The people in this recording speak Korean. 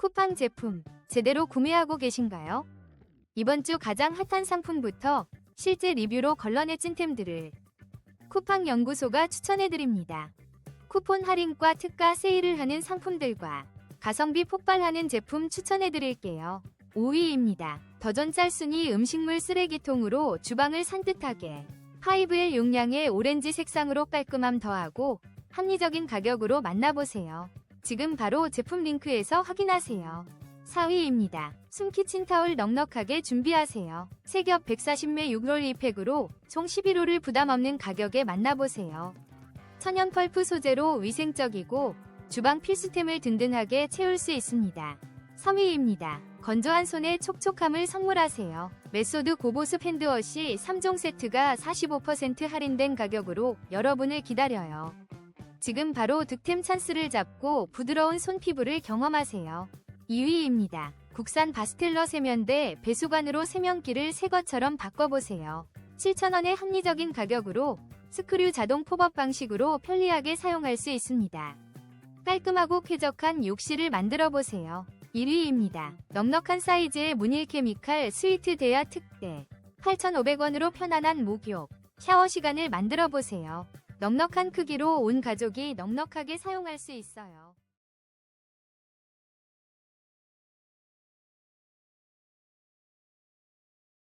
쿠팡 제품 제대로 구매하고 계신가요? 이번 주 가장 핫한 상품부터 실제 리뷰로 걸러내 찐템들을 쿠팡 연구소가 추천해드립니다. 쿠폰 할인과 특가 세일을 하는 상품들과 가성비 폭발하는 제품 추천해드릴게요. 5위입니다. 더전 짤순이 음식물 쓰레기통으로 주방을 산뜻하게 5L 용량의 오렌지 색상으로 깔끔함 더하고 합리적인 가격으로 만나보세요. 지금 바로 제품 링크에서 확인하세요. 4위입니다. 숨키친 타올 넉넉하게 준비하세요. 세겹 140매 6롤 2팩으로 총 11호를 부담 없는 가격에 만나보세요. 천연 펄프 소재로 위생적이고 주방 필수템을 든든하게 채울 수 있습니다. 3위입니다. 건조한 손에 촉촉함을 선물하세요. 메소드 고보습 핸드워시 3종 세트가 45% 할인된 가격으로 여러분을 기다려요. 지금 바로 득템 찬스를 잡고 부드러운 손 피부를 경험하세요. 2위입니다. 국산 바스텔러 세면대 배수관으로 세면기를 새 것처럼 바꿔보세요. 7,000원의 합리적인 가격으로 스크류 자동 팝업 방식으로 편리하게 사용할 수 있습니다. 깔끔하고 쾌적한 욕실을 만들어 보세요. 1위입니다. 넉넉한 사이즈의 문일 케미칼 스위트 대야 특대 8,500원으로 편안한 목욕, 샤워 시간을 만들어 보세요. 넉넉한 크기로 온 가족이 넉넉하게 사용할 수 있어요.